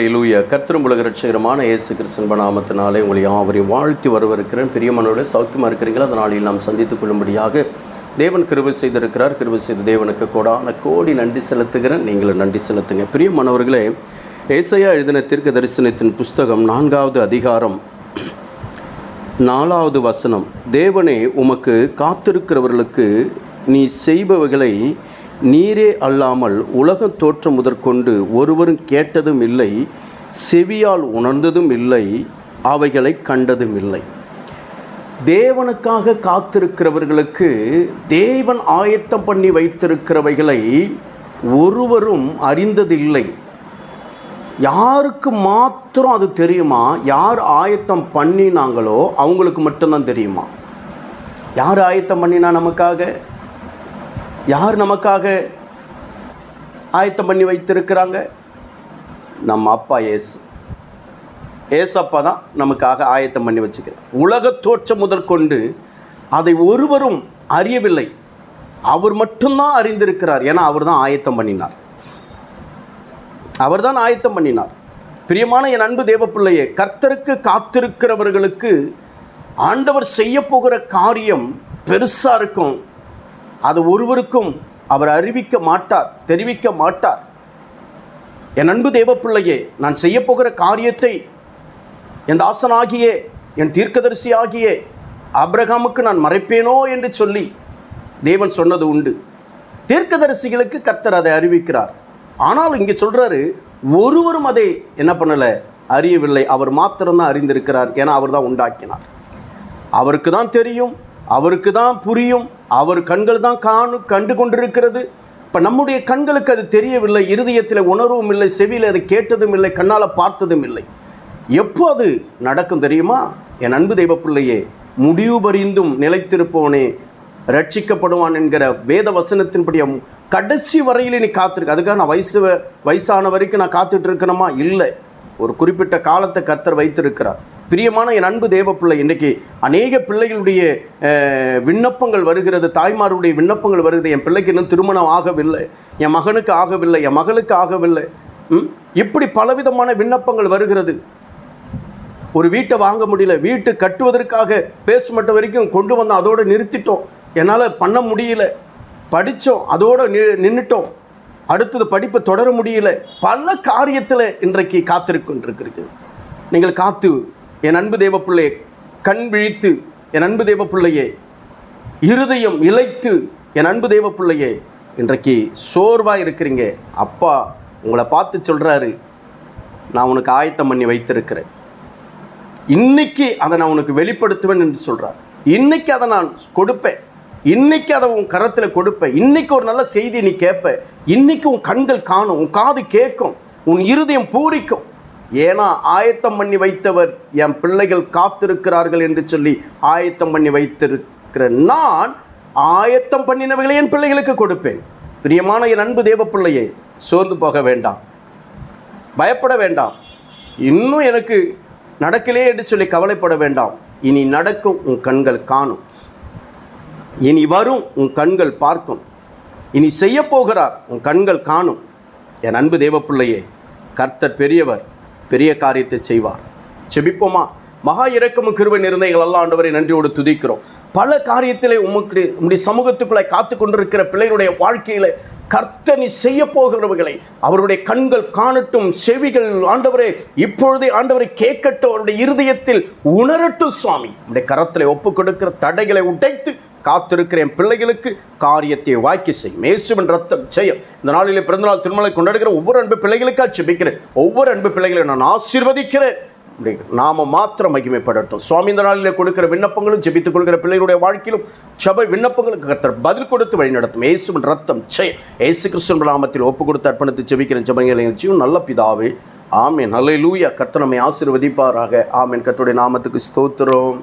லூயா கர்த்தரும் உலக ரட்சகரமான இயேசு கிறிஸ்தன்ப நாமத்தினாலே உங்களை யாவரையும் வாழ்த்தி வரவிருக்கிறேன் பிரியமனோட சௌக்கியமாக இருக்கிறீங்களா அந்த நாளில் நாம் சந்தித்துக் கொள்ளும்படியாக தேவன் கிருபை செய்திருக்கிறார். கிருபை செய்த தேவனுக்கு கோடான கோடி நன்றி செலுத்துகிறேன். நீங்களும் நன்றி செலுத்துங்க. பிரியமானவர்களே ஏசையா எழுதின தீர்க்க தரிசனத்தின் புஸ்தகம் நான்காவது அதிகாரம் நாலாவது வசனம். தேவனே உமக்கு காத்திருக்கிறவர்களுக்கு நீ செய்பவைகளை நீரே அல்லாமல் உலகம் தோற்றம் முதற்கொண்டு ஒருவரும் கேட்டதும் இல்லை செவியால் உணர்ந்ததும் இல்லை அவைகளை கண்டதும் இல்லை. தேவனுக்காக காத்திருக்கிறவர்களுக்கு தேவன் ஆயத்தம் பண்ணி வைத்திருக்கிறவைகளை ஒருவரும் அறிந்ததில்லை. யாருக்கு மாத்திரம் அது தெரியுமா? யார் ஆயத்தம் பண்ணினாங்களோ அவங்களுக்கு மட்டும்தான் தெரியுமா? யார் ஆயத்தம் பண்ணினா நமக்காக? யார் நமக்காக ஆயத்தம் பண்ணி வைத்திருக்கிறாங்க? நம்ம அப்பா ஏசு ஏசப்பா தான் நமக்காக ஆயத்தம் பண்ணி வச்சுக்கிறார். உலக தோற்றம் முதற்கொண்டு அதை ஒருவரும் அறியவில்லை. அவர் மட்டும்தான் அறிந்திருக்கிறார். ஏன்னா அவர் தான் ஆயத்தம் பண்ணினார். அவர்தான் ஆயத்தம் பண்ணினார். பிரியமான என் அன்பு தேவப்பிள்ளையே கர்த்தருக்கு காத்திருக்கிறவர்களுக்கு ஆண்டவர் செய்ய போகிற காரியம் பெருசாக இருக்கும். அது ஒருவருக்கும் அவர் அறிவிக்க மாட்டார் தெரிவிக்க மாட்டார். என் அன்பு தேவப்பிள்ளையே நான் செய்யப்போகிற காரியத்தை என் தாசனாகிய என் தீர்க்கதரிசி ஆகிய அப்ரஹாமுக்கு நான் மறைப்பேனோ என்று சொல்லி தேவன் சொன்னது உண்டு. தீர்க்கதரிசிகளுக்கு கர்த்தர் அதை அறிவிக்கிறார். ஆனால் இங்கே சொல்கிறாரு ஒருவரும் அதை என்ன பண்ணலை அறியவில்லை. அவர் மாத்திரம்தான் அறிந்திருக்கிறார். ஏன்னா அவர் தான் உண்டாக்கினார். அவருக்கு தான் தெரியும் அவருக்கு தான் புரியும். அவர் கண்கள் தான் காணு கண்டு கொண்டிருக்கிறது. இப்போ நம்முடைய கண்களுக்கு அது தெரியவில்லை. இருதயத்தில் உணர்வும் இல்லை. செவியில் அதை கேட்டதும் இல்லை. கண்ணால் பார்த்ததும் இல்லை. எப்போ அது நடக்கும் தெரியுமா? என் அன்பு தெய்வ பிள்ளையே முடிவு பறிந்தும் நிலைத்திருப்பவனே ரட்சிக்கப்படுவான் என்கிற வேத வசனத்தின்படி கடைசி வரையில் நீ காத்திருக்க. அதுக்காக நான் வயசு வயசான வரைக்கும் நான் காத்துட்டு இருக்கணுமா? இல்லை. ஒரு குறிப்பிட்ட காலத்தை கர்த்தர் வைத்திருக்கிறார். பிரியமான என் அன்பு தேவ பிள்ளை இன்றைக்கி அநேக பிள்ளைகளுடைய விண்ணப்பங்கள் வருகிறது தாய்மாருடைய விண்ணப்பங்கள் வருகிறது. என் பிள்ளைக்கு இன்னும் திருமணம் ஆகவில்லை என் மகனுக்கு ஆகவில்லை என் மகளுக்கு ஆகவில்லை. இப்படி பலவிதமான விண்ணப்பங்கள் வருகிறது. ஒரு வீட்டை வாங்க முடியல வீட்டு கட்டுவதற்காக பேசுமட்ட மட்டும் வரைக்கும் கொண்டு வந்தோம் அதோடு நிறுத்திட்டோம். என்னால் பண்ண முடியல. படித்தோம் அதோடு நி நின்றுட்டோம் அடுத்தது படிப்பை தொடர முடியல. பல காரியத்தில் இன்றைக்கு காத்திருக்குன்றிருக்கு நீங்கள் காத்து என் அன்பு தேவ கண் விழித்து என் அன்பு தேவப்பிள்ளையே இருதயம் இழைத்து என் அன்பு தேவப்பிள்ளையே இன்றைக்கு சோர்வாக இருக்கிறீங்க. அப்பா உங்களை பார்த்து சொல்கிறாரு நான் உனக்கு ஆயத்தம் பண்ணி வைத்திருக்கிறேன். இன்னைக்கு அதை நான் உனக்கு வெளிப்படுத்துவேன் என்று சொல்கிறார் இன்னைக்கு அதை நான் கொடுப்பேன். இன்னைக்கு அதை உன் கரத்தில் கொடுப்பேன். இன்னைக்கு ஒரு நல்ல செய்தி நீ கேட்ப. இன்னைக்கு உன் கண்கள் காணும் உன் காது கேட்கும் உன் இருதயம் பூரிக்கும். ஏன்னா ஆயத்தம் பண்ணி வைத்தவர் என் பிள்ளைகள் காத்திருக்கிறார்கள் என்று சொல்லி ஆயத்தம் பண்ணி வைத்திருக்கிற நான் ஆயத்தம் பண்ணினவைகளை என் பிள்ளைகளுக்கு கொடுப்பேன். பிரியமான என் அன்பு தேவ பிள்ளையை சோர்ந்து போக வேண்டாம். பயப்பட வேண்டாம். இன்னும் எனக்கு நடக்கலே என்று சொல்லி கவலைப்பட வேண்டாம். இனி நடக்கும் உன் கண்கள் காணும். இனி வரும் உன் கண்கள் பார்க்கும். இனி செய்ய போகிறார் உன் கண்கள் காணும். என் அன்பு தேவப்பிள்ளையே கர்த்தர் பெரியவர் பெரிய காரியத்தை செய்வார். செபிப்போமா? மகா இறக்கமும் கிருபை நிறைந்த எங்களெல்லாம் ஆண்டவரை நன்றியோடு துதிக்கிறோம். பல காரியத்திலே உமக்கு உம்முடைய சமூகத்துக்குள்ளே காத்து கொண்டிருக்கிற பிள்ளைகளுடைய வாழ்க்கையில் கர்த்தனி செய்ய போகிறவர்களை அவருடைய கண்கள் காணட்டும் செவிகள் ஆண்டவரே இப்பொழுதே ஆண்டவரை கேட்கட்டும் அவருடைய இருதயத்தில் உணரட்டும் சுவாமி. உடைய கரத்தில் ஒப்பு கொடுக்கிற தடைகளை உடைத்து காத்திருக்கிற என் பிள்ளைகளுக்கு காரியத்தை வாக்கி செய்யும். இயேசுவின் ரத்தம் செய்யும். இந்த நாளிலே பிறந்தநாள் திருமலை கொண்டாடுகிற ஒவ்வொரு அன்பு பிள்ளைகளுக்காக செபிக்கிறேன் ஒவ்வொரு அன்பு பிள்ளைகளையும் நான் ஆசீர்வதிக்கிறேன். அப்படி நாம மாத்திரம் மகிமைப்படட்டும். சுவாமி இந்த நாளில் கொடுக்கிற விண்ணப்பங்களும் ஜெபித்துக் கொள்கிற பிள்ளைகளுடைய வாழ்க்கையிலும் சபை விண்ணப்பங்களுக்கு கத்தர் பதில் கொடுத்து வழி நடத்தும் இயேசுவின் ரத்தம் செய் இயேசு கிருஷ்ணன் நாமத்தில் ஒப்பு கொடுத்து அர்ப்பணித்து ஜெபிக்கிற ஜபங்களை நிகழ்ச்சியும் நல்ல பிதாவே. ஆமேன். நல்ல லூயா கத்தனமை ஆசிர்வதிப்பாராக. ஆமேன். கர்த்தருடைய நாமத்துக்கு ஸ்தோத்திரம்.